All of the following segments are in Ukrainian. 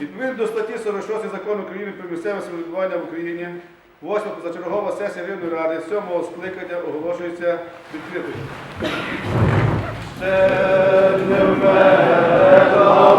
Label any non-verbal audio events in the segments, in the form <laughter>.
Відповідно до статті 46 закону України про місцеве самоврядування в Україні, 8 позачергова сесія Рівної ради 7 скликання оголошується відкритою. Це не вмерла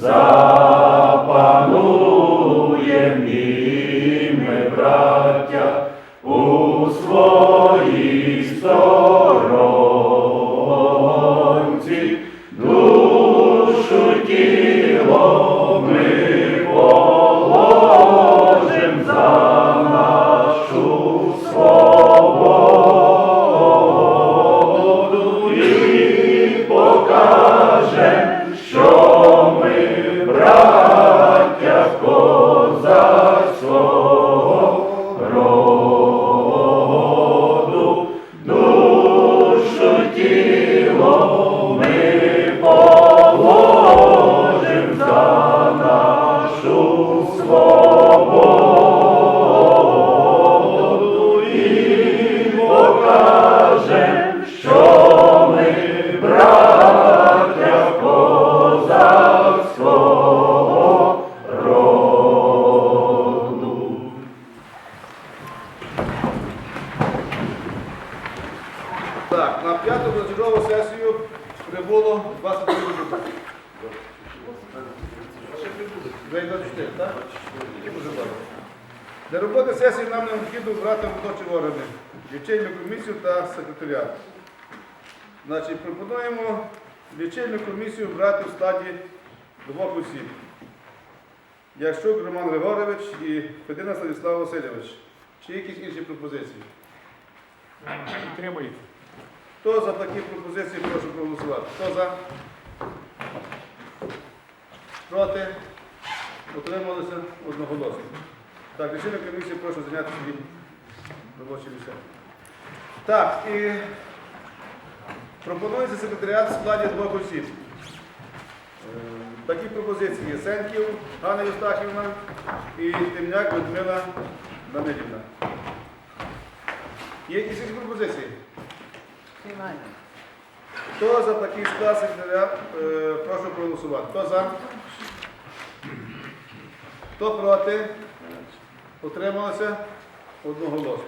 Zah. нашу Федина Станіслав Васильович. Чи є якісь інші пропозиції? Підтримують. Хто за такі пропозиції, прошу проголосувати. Хто за? Проти? Утрималися одноголосно. Так, рішення комісії прошу зайняти свої робочі місця. Так, і пропонується секретаріат в складі двох осіб. Е, Такі пропозиції є Сенків Ганна Євстахівна і Темняк Людмила Данилівна. Є якісь пропозиції? Хто за такий склад секретаря, е, прошу проголосувати. Хто за? Хто проти? Утрималося? Одноголосно.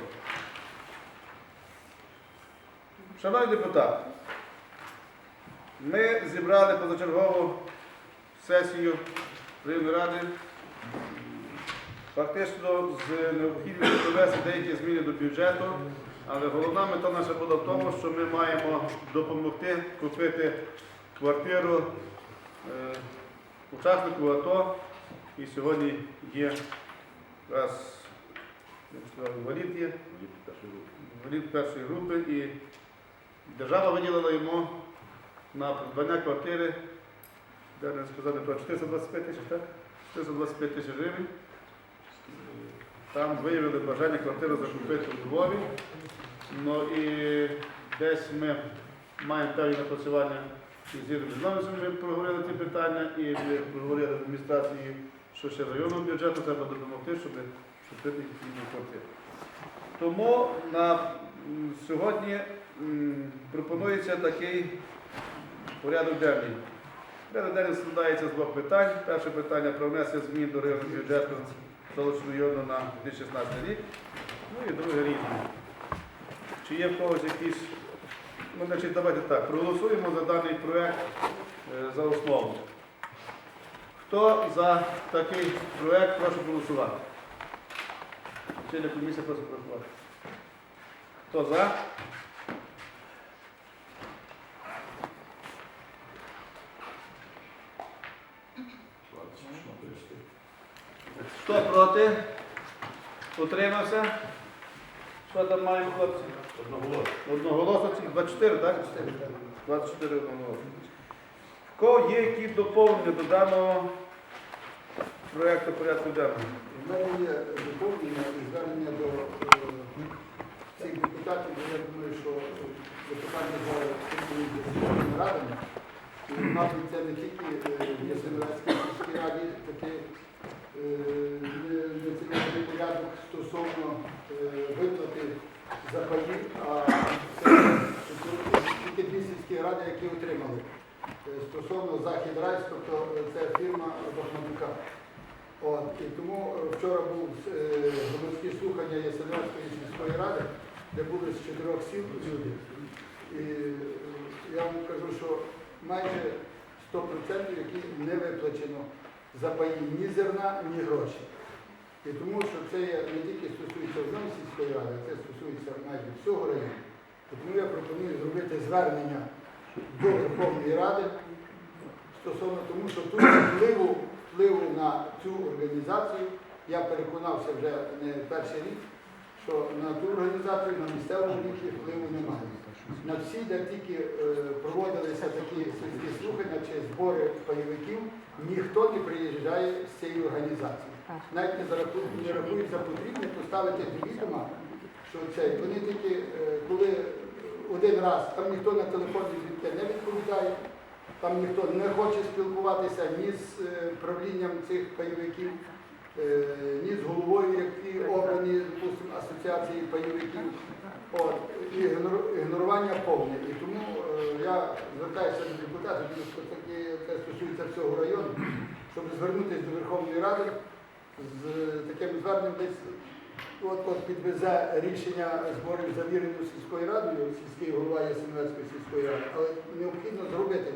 Шановні депутати, ми зібрали позачергову сесію Рівної ради. Фактично з необхідністю провести деякі зміни до бюджету, але головна мета наша була в тому, що ми маємо допомогти купити квартиру е, учаснику АТО, і сьогодні є раз, інвалід є, інвалід першої групи, і держава виділила йому на придбання квартири, де не сказати про 425 тисяч, так? 425 тисяч гривень. Там виявили бажання квартиру закупити у Львові. Ну і десь ми маємо певні напрацювання із Ірою Жиновичем, ми проговорили ці питання і ми проговорили в адміністрації, що ще з районного бюджету треба допомогти, щоб купити відповідну квартиру. Тому на сьогодні пропонується такий порядок денний. Порядок денний складається з двох питань. Перше питання про внесення змін до районного бюджету Солочного району на 2016 рік. Ну і друге різне. Чи є в когось якісь. Ну, значить, давайте так, проголосуємо за даний проект е, за основу. Хто за такий проект, прошу голосувати. Члени комісія прошу проголосувати. Хто за? Хто проти? Утримався? Що там маємо хлопці? Одноголосно. Одноголосно ці 24, так? 24 одноголосно. В Кого є які доповнення до даного проєкту порядку денного? У мене є доповнення і звернення до е, цих депутатів, бо я думаю, що депутати керують радами. І, мабуть, це не тільки е, є Семерадській сільській раді такий не- нецільовий порядок стосовно е, виплати за паїв, а тільки дві сільські ради, які отримали. Е, Стосовно Захід Райс, тобто це фірма Бахматюка. От, і тому е, вчора був громадські слухання Ясеневської сільської ради, де були з чотирьох сіл люди. І я вам кажу, що майже 100% які не виплачено за паї ні зерна, ні гроші. І тому що це не тільки стосується одної сільської ради, це стосується майже всього району. І Тому я пропоную зробити звернення до Верховної Ради стосовно тому, що тут впливу, впливу на цю організацію, я переконався вже не перший рік, що на ту організацію, на місцевому рівні впливу немає. На всі, де тільки е, проводилися такі сільські слухання чи збори пайовиків, ніхто не приїжджає з цієї організації. Навіть не, не рахується потрібним поставити до відома, що це вони тільки е, коли один раз там ніхто на телефон не відповідає, там ніхто не хоче спілкуватися ні з е, правлінням цих пайовиків, е, ні з головою, які обрані допустимо, асоціації пайовиків. От, ігнорування повне. І тому е, я звертаюся до депутатів, тому що таки, це стосується всього району, <clears throat> щоб звернутися до Верховної Ради з таким зверненням десь от, от підвезе рішення зборів завірених сільською радою, сільський голова Ясенецької сільської ради, але необхідно зробити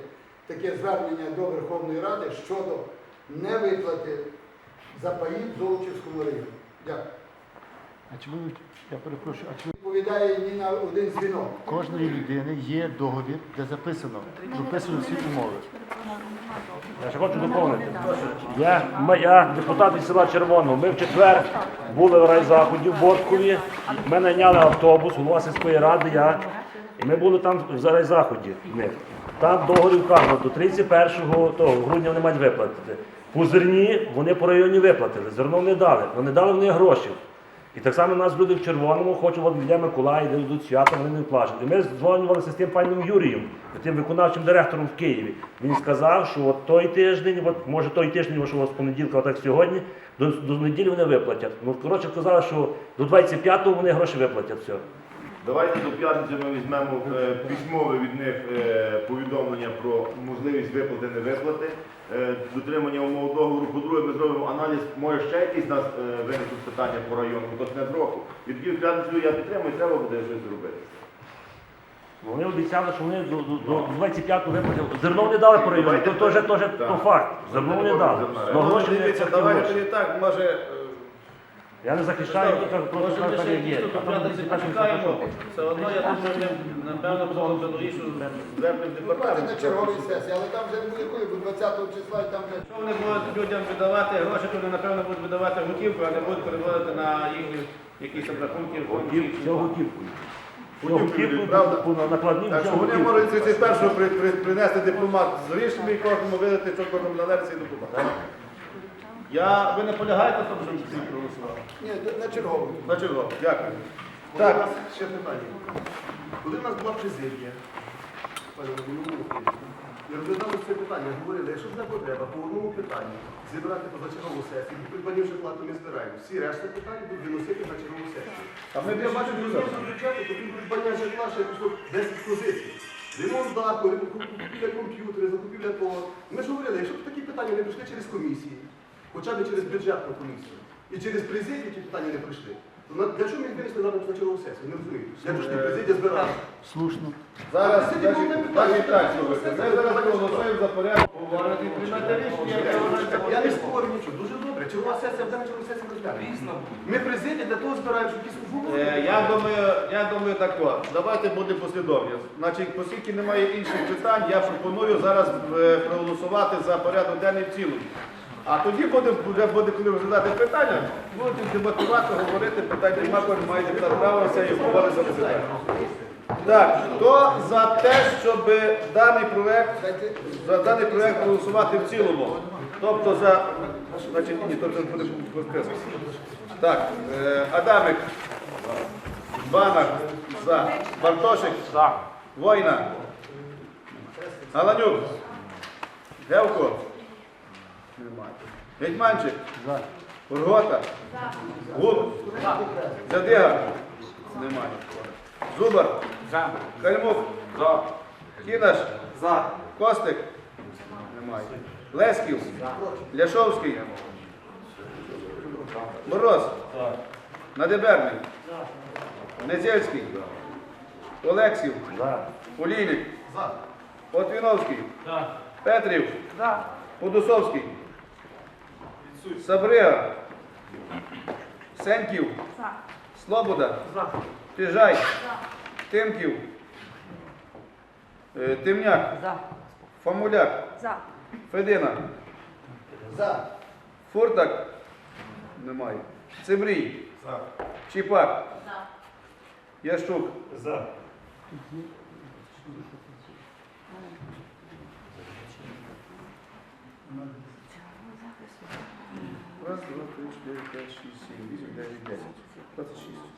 таке звернення до Верховної Ради щодо невиплати за паї в Золочівському районі. Дякую. А ви, я перепрошую, а ви- Відповідає ні на один дзвінок. кожної людини є договір, де записано, записано всі умови. Я ще хочу доповнити. Я, м- я депутат від села Червоного. Ми в четвер були в райзаході в Борткові. Ми найняли автобус, голова сільської ради, я. І ми були там в райзаході в них. Там договорі вказано, до 31 того, грудня вони мають виплатити. По зерні вони по районі виплатили, зерно не дали. Вони дали вони гроші. І так само нас люди в червоному, хочуть от йде Миколай, де йдуть свята, вони не плачуть. І ми дзвонювалися з тим паном Юрієм, тим виконавчим директором в Києві. Він сказав, що от той тиждень, от може той тиждень, що у вас понеділка, отак сьогодні, до, до неділі вони виплатять. Ну, коротше, казали, що до 25-го вони гроші виплатять. Все. Давайте до п'ятниці ми візьмемо е, письмове від них е, повідомлення про можливість виплати, не виплати, е, дотримання умов договору. По-друге, ми зробимо аналіз, може ще якісь нас е, виникнуть питання по району, бо не року. І тоді в п'ятницю я підтримую, треба буде щось зробити. Вони обіцяли, що вони до, до, до 25-го виплатять. Зерно не дали по районі, то, то, вже- то, вже- то факт. Зерно не дали. Но гроші не Дивіться, давайте тоді так, може. Я не захищаю, я кажу, просто є. кажуть, що що. Все одно, я думаю, ми, напевно, будемо до лішу звернемо департамент. на черговій сесії, але там вже не буде коли, бо 20 числа і там вже. Якщо вони будуть людям видавати гроші, то вони, напевно, будуть видавати готівку, а не будуть переводити на їхні якісь там рахунки. Все готівкою. Так що вони можуть 31-го при, при, принести дипломат з рішенням і кожному видати, що кожному належить цей дипломат. Я, ви наполягаєте, на щоб всі проголосували? Ні, на чергову. На чого? Дякую. Так, Так, ще питання. Коли в нас була президія, пане Володимиру Миколаївичу, і розглядали це питання, говорили, якщо буде потреба по одному питанню зібрати позачергову сесію, придбанівши плату ми збираємо. Всі решта питань будуть виносити на чергову сесію. А ми я бачу, що бюджету, то крім придбання житла ще пішло 10 позицій. Ремонт даху, закупівля комп'ютери, закупівля того. Ми ж говорили, якщо такі питання не прийшли через комісії, хоча б через бюджетну комісію, і через президію ті питання не прийшли, то для чого ми їх винесли на чергову сесію? Не розумію. Як ж не президія збирала? Слушно. зараз, Так, значить, так і ми так, питаємо. Ми зараз проголосуємо за порядок, говорити приймати рішення, яке вважається Я не спорю нічого, дуже добре. Чергова сесія, буде на чергову сесію розглянемо. Ми президія для того збираємо, щоб якісь умови. Е, Я думаю, я думаю так от. Давайте буде послідовність. Значить, оскільки немає інших питань, я пропоную зараз е, проголосувати за порядок денний в цілому. А тоді буде, вже буде, коли розглядати питання, будуть дебатувати, говорити, питання немає, кожен має право і говорить за питання. Так, хто за те, щоб даний проект, за даний проект голосувати в цілому? Тобто за. Значить, ні, тобто буде по. Так, е, Адамик, Банак, за. Бартошик, За. Война. Галанюк. Гевко. Немає. Гетьманчик. За. Ургота. Гук. Задига. Немає. Зубар. За. Кальмук. За. Кінаш. За. Костик. Немає. Лесків. Ляшовський. Мороз. Надеберний. Недзельський. Олексів. За. Олійник. Отвіновський. Петрів. Подусовський. Сабрига. Сеньків. Слобода. Піжай. Тимків. Е, Тимняк. Фомуляк. Федина. За. Фуртак. Немає. Цибрій. Чіпак. Ящук. За. Раз, два, три, чотири, п'ять, шість, сім, вісім, дев'ять, десять. Двадцять шість.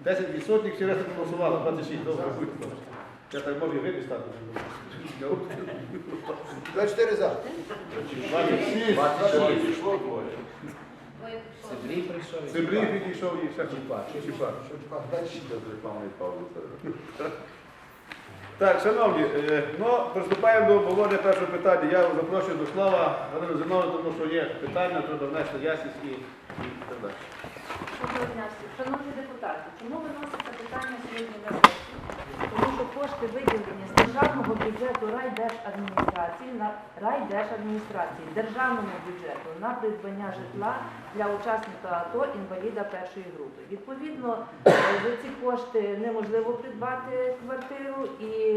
Десять відсотків, всі решта проголосували, 26. Добре, будь ласка. Я так можу і випис стати. 24 за. 26. Цибрій підійшов і все Чіпак. Чіпак. 26. Так, шановні, е, ну, приступаємо до обговорення першого питання. Я запрошую до слова Галину Зиновну, тому що є питання, треба внести ясність і, так далі. Шановні депутати, чому виноситься питання сьогодні на сесію? Тому що кошти виділені з державного бюджету райдержадміністрації на райдержадміністрації, державному бюджету на придбання житла для учасника АТО інваліда першої групи. Відповідно, е, за ці кошти неможливо придбати квартиру і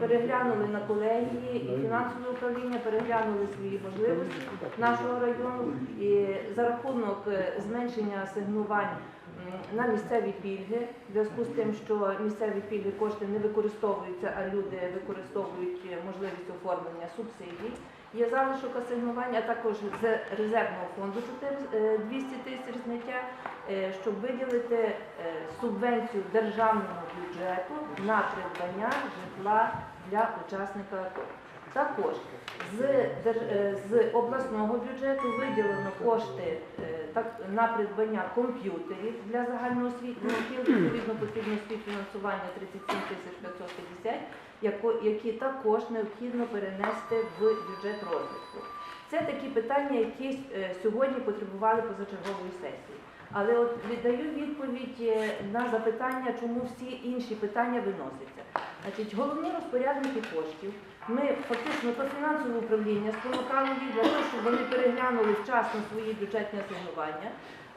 переглянули на колегії і фінансове управління переглянули свої можливості нашого району і за рахунок е, зменшення асигнувань на місцеві пільги, в зв'язку з тим, що місцеві пільги кошти не використовуються, а люди використовують е, можливість оформлення субсидій. Є залишок асигнування, також з резервного фонду 4, е, 200 тисяч зняття, е, щоб виділити е, субвенцію державного бюджету на придбання житла для учасника. Також з, е, з обласного бюджету виділено кошти е, так, на придбання комп'ютерів для загальноосвітнього філду. Відповідно, потрібно співфінансування 37 550, які також необхідно перенести в бюджет розвитку. Це такі питання, які е, сьогодні потребували позачергової сесії. Але от віддаю відповідь на запитання, чому всі інші питання виносяться. Значить, головні розпорядники коштів. Ми фактично то фінансове управління спонукало їх для того, щоб вони переглянули вчасно свої бюджетні асигнування,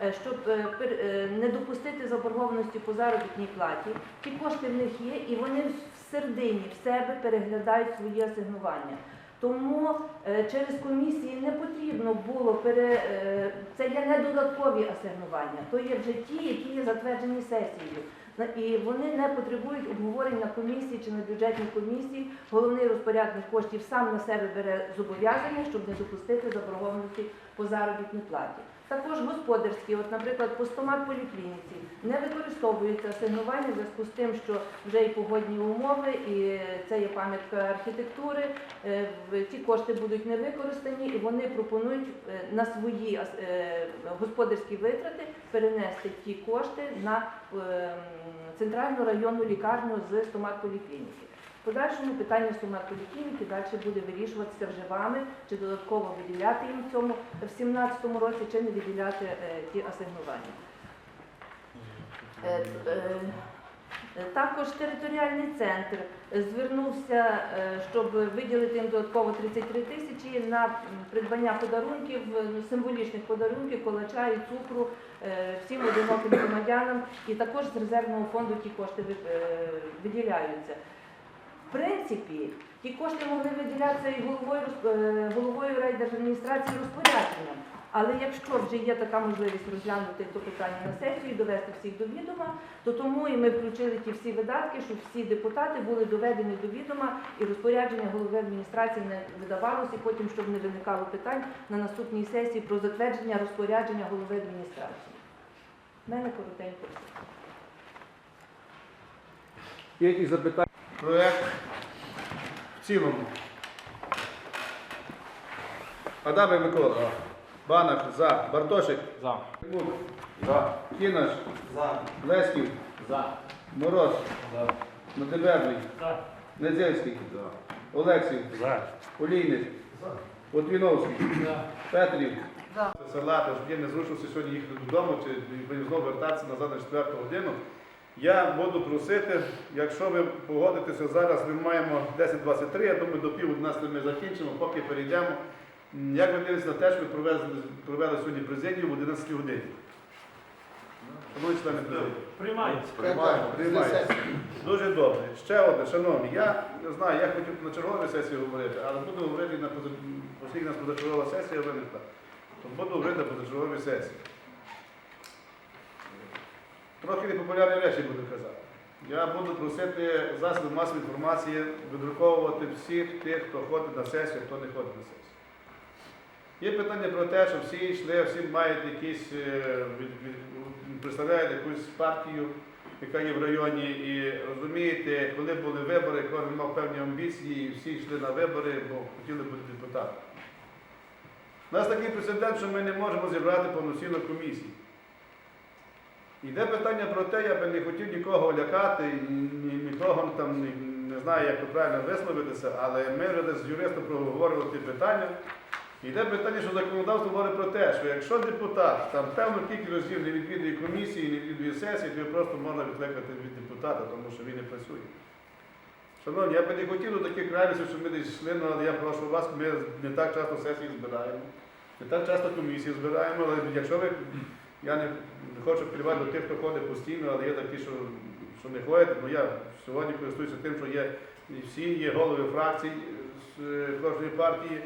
е, щоб е, е, не допустити заборгованості по заробітній платі. Ті кошти в них є, і вони в середині в себе переглядають свої асигнування. Тому через комісії не потрібно було пере це є не додаткові асигнування, то є вже ті, які є затверджені сесією. І вони не потребують обговорень на комісії чи на бюджетній комісії. Головний розпорядник коштів сам на себе бере зобов'язання, щоб не допустити заборгованості по заробітній платі. Також господарські, от, наприклад, по стомат поліклініці не використовуються асигнування в зв'язку з тим, що вже і погодні умови, і це є пам'ятка архітектури. Е, Ці кошти будуть не використані, і вони пропонують е, на свої е, господарські витрати перенести ті кошти на е, центральну районну лікарню з стоматполіклініки. В подальшому питання стоматполіклініки далі буде вирішуватися вже вами, чи додатково виділяти їм в цьому в 2017 році, чи не виділяти е, ті асигнування. Е, е, також територіальний центр звернувся, е, щоб виділити їм додатково 33 тисячі на придбання подарунків, ну, символічних подарунків, колача і цукру е, всім одиноким громадянам. І також з резервного фонду ті кошти е, виділяються. Принципі, ті кошти могли виділятися і головою, е, головою райдержадміністрації розпорядженням. Але якщо вже є така можливість розглянути то питання на сесію і довести всіх до відома, то тому і ми включили ті всі видатки, щоб всі депутати були доведені до відома і розпорядження голови адміністрації не видавалося, потім, щоб не виникало питань на наступній сесії про затвердження розпорядження голови адміністрації. В мене коротенько. Є якісь запитання? Проект в цілому. Адамий Микола. Банах за. Бартошик. За. Кук. За. Кінаш. За. Леськів. За. Мороз. За. Надеберний. За. Недзельський. Олексій. За. Олійник. Лотвіновський. Петрів. За. Села, тож є незручності сьогодні їхати додому чи знову вертатися назад на 4 годину. Я буду просити, якщо ви погодитеся зараз, ми маємо 10.23, я думаю, до пів 11 ми закінчимо, поки перейдемо. Як ви дивитеся на те, що ми провели, провели сьогодні президію в 11 годині? Шановні члени президії. Приймається. Приймаємо, приймаємо. Дуже добре. Ще одне, шановні, я не знаю, я хотів на черговій сесії говорити, але буду говорити на нас позачергова сесія виникла, буду говорити на позачерговій сесії. Трохи непопулярні речі буду казати. Я буду просити засоби масової інформації видруковувати всіх тих, хто ходить на сесію, хто не ходить на сесію. Є питання про те, що всі йшли, всі мають якісь, е, представляють якусь партію, яка є в районі, і розумієте, коли були вибори, кожен мав певні амбіції, і всі йшли на вибори, бо хотіли бути депутатом. У нас такий прецедент, що ми не можемо зібрати повноцінну комісію. Йде питання про те, я би не хотів нікого лякати, ні- ні- нікого там не, не знаю, як правильно висловитися, але ми вже десь з юристом проговорювали ті питання. Йде питання, що законодавство говорить про те, що якщо депутат там певну кількість разів не відвідує комісії, не відвідує сесії, то його просто можна відкликати від депутата, тому що він не працює. Шановні, я би не хотів до таких крайностей, щоб ми десь йшли, ну, але я прошу вас, ми не так часто сесії збираємо, не так часто комісії збираємо, але якщо ви, я не, хочу плівати до тих, хто ходить постійно, але є такі, що, що не ходять, бо я сьогодні користуюся тим, що є всі є голови фракцій з е, кожної партії,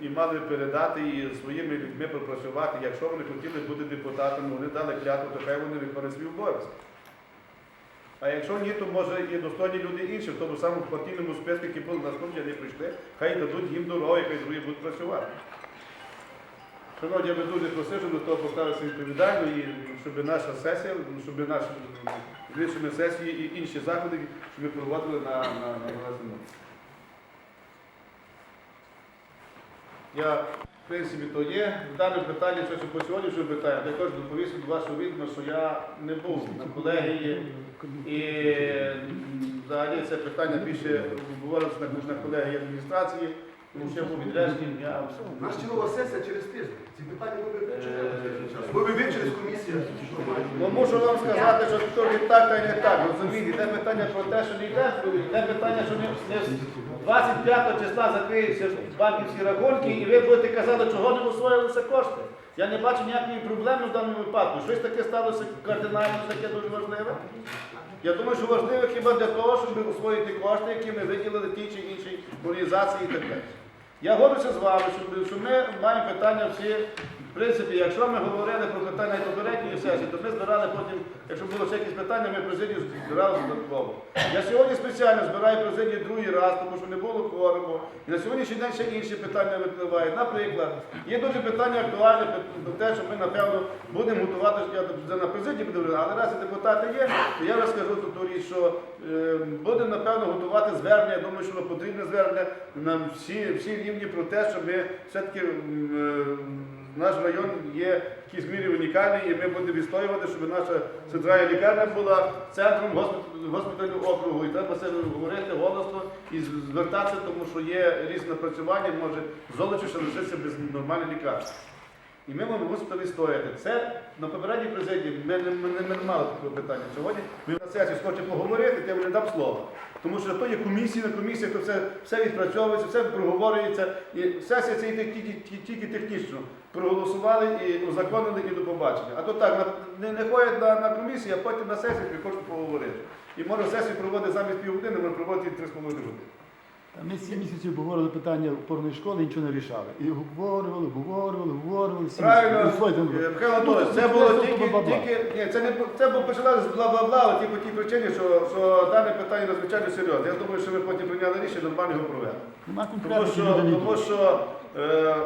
і мали передати і своїми людьми пропрацювати. Якщо вони хотіли бути депутатами, вони дали клятву, то хай вони виконують свій обов'язок. А якщо ні, то може і достойні люди інші, в тому самому партійному списку, які були на службі, не прийшли, хай дадуть їм дороги, хай другі будуть працювати. Шановні, я би дуже просив, щоб до того поставилися відповідально, і щоб наша сесія, щоб наші рішення сесії і інші заходи, щоб ми проводили на, на, на. Я, в принципі, то є. Дане питання, що по сьогоднішньому питанню, також доповісти до вашого відома, що я не був на колегії. І взагалі це питання більше обговорювалося на, на колегії адміністрації, тому що я був. Я Наша чергова сесія через тиждень. Ці питання ми вивчили. Ми вивчили з комісії. Ну, мушу вам сказати, що то не так, та й не так. Розумієте, йде питання про те, що не йде, йде питання, що не, не 25 числа закриються банківські рахунки, і ви будете казати, чого не освоїлися кошти. Я не бачу ніякої проблеми в даному випадку. Щось таке сталося кардинально, таке дуже важливе. Я думаю, що важливо хіба для того, щоб освоїти кошти, які ми виділили тій чи іншій організації і так далі. Я говорюся з вами, що ми маємо питання всі. В принципі, якщо ми говорили про питання попередньої сесії, то ми збирали потім, якщо було ще якісь питання, ми президію збирали додатково. Я сьогодні спеціально збираю президію другий раз, тому що не було кворуму. І на сьогоднішній день ще інші питання випливають. Наприклад, є дуже питання актуальне про те, що ми, напевно, будемо готувати, я на президії буду говорити, але раз і депутати є, то я розкажу ту річ, що е, будемо, напевно, готувати звернення. Я думаю, що потрібне звернення на всі, всі рівні про те, що ми все-таки е, наш район є в якійсь мірі унікальний, і ми будемо відстоювати, щоб наша центральна лікарня була центром госпіталю, округу. І треба це говорити голосно і звертатися, тому що є різні напрацювання, може золочі ще лишитися без нормальної лікарні. І ми будемо мусити відстояти. Це на попередній президії ми ми не, ми не мали такого питання. Сьогодні ми на сесії хочемо поговорити, я не дам слова. Тому що то є комісії на комісіях, то все, все відпрацьовується, все проговорюється. І сесія це йде тільки, тільки технічно. Проголосували і узаконили і до побачення. А то так, не, не ходять на, на комісії, а потім на сесії хочуть поговорити. І може сесію проводити замість півгодини, може проводити 3,5 години. Ми сім місяців обговорили питання опорної школи, нічого не рішали. І обговорювали, обговорювали, обговорювали. сім Правильно, Михайло Анатолійович, це було тільки, тільки ні, це не це було почалося з бла-бла-бла, але тільки по тій причині, що, що дане питання надзвичайно серйозне. Я думаю, що ви потім прийняли рішення, нормально його провели. Нема Тому що, тому що е,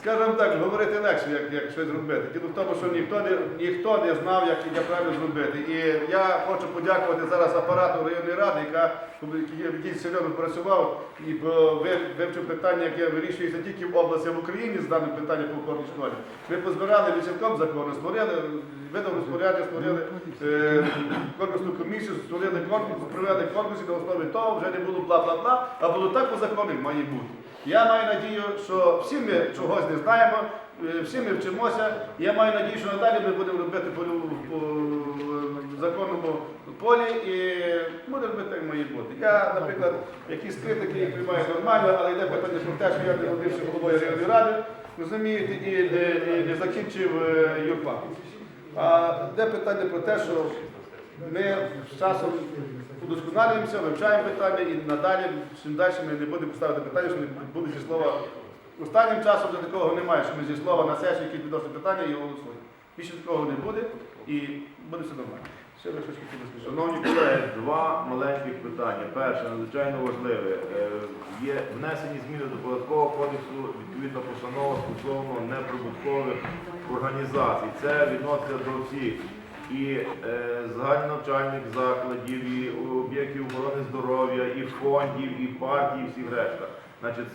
скажімо так, говорити легше, як, як щось зробити. Діло в тому, що ніхто не, ніхто не знав, як, як правильно зробити. І я хочу подякувати зараз апарату районної ради, яка який- серйозно працював і вивчив питання, яке вирішується тільки в області, в Україні з даним питанням по опорній школі. Ми позбирали висілком закону, створили, видав розпорядження, створили е, конкурсну комісію, створили конкурс, провели конкурс, і на основі того вже не було бла-бла-бла, а було так по закону, має бути. Я маю надію, що всі ми чогось не знаємо, е, всі ми вчимося. Я маю надію, що надалі ми будемо робити по, по законному полі і будемо робити, як має бути. Я, наприклад, якісь критики їх приймаю нормально, але йде питання про те, що я не родився головою районної ради, розумієте, і не, закінчив е, юрфак. А де питання про те, що ми з часом удосконалюємося, вивчаємо питання і надалі, чим далі ми не будемо ставити питання, що не буде зі слова. Останнім часом вже такого немає, що ми зі слова на сесію, які відносять питання і голосуємо. Більше такого не буде і буде все нормально. Ще ви. Шановні колеги, два маленьких питання. Перше, надзвичайно важливе. Е, Є внесені зміни до податкового кодексу, відповідно постанова стосовно неприбуткових організацій. Це відноситься до всіх. І е, загальнонавчальних закладів, і об'єктів охорони здоров'я, і фондів, і партій, і всіх решта. Значить,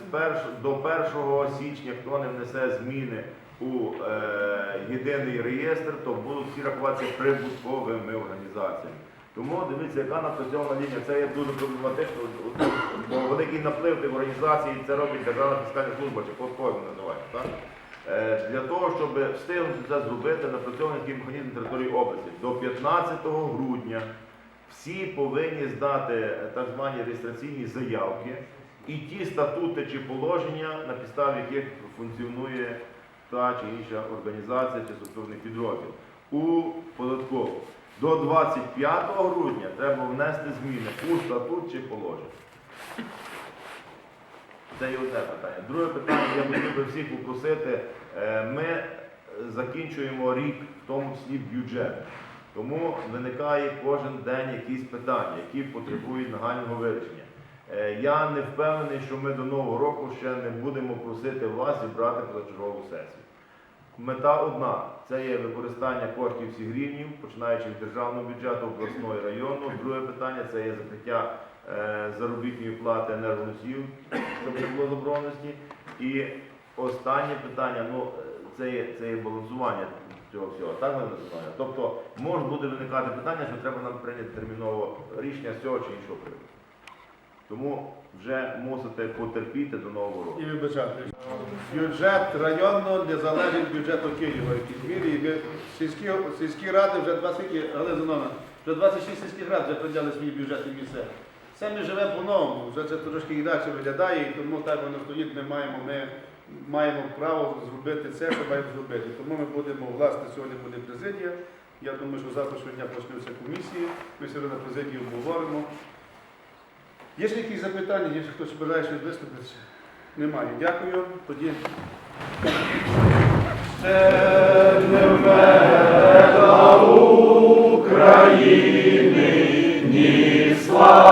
до 1 січня, хто не внесе зміни у е, єдиний реєстр, то будуть всі рахуватися прибутковими організаціями. Тому дивіться, яка напрацьована лінія, це є дуже проблематично, бо великий наплив тих організацій, це робить Державна фіскальна служба, чи по-своєму називається. Е, Для того, щоб встигнути зробити, напрацьований механізм території області. До 15 грудня всі повинні здати е, так звані реєстраційні заявки і ті статути чи положення, на підставі яких функціонує та чи інша організація чи структурний підрозділ у податкову. До 25 грудня треба внести зміни у статут чи положення. Це є одне питання. Друге питання, я хотів би всіх попросити. Е, Ми закінчуємо рік, в тому числі бюджет. Тому виникає кожен день якісь питання, які потребують нагального вирішення. Е, Я не впевнений, що ми до Нового року ще не будемо просити вас зібрати позачергову сесію. Мета одна це є використання коштів всіх рівнів, починаючи від державного бюджету, обласного і районного. Друге питання це є закриття е, заробітної плати енергоносіїв, щоб не було забороненості. І останнє питання, ну це є, це є балансування цього всього. Так ми називаємо. Тобто може буде виникати питання, що треба нам прийняти терміново рішення з цього чи іншого приводу. Тому вже мусите потерпіти до нового року. І вибачати. Бюджет районного не залежить від бюджету Києва, якійсь мірі. І сільські, сільські ради вже 20, скільки, Галина вже 26 сільських рад вже прийняли свої бюджети місцеві. Це ми живемо по-новому, вже це трошки інакше виглядає, і тому так воно стоїть, ми маємо, ми маємо право зробити це, що маємо зробити. Тому ми будемо, власне, сьогодні буде президія. Я думаю, що завтра дня почнуться комісії, ми сьогодні на президії обговоримо. Є ще якісь запитання, ще хтось бажає щось виступити? Немає. Дякую. Тоді. Це не України, ні слава,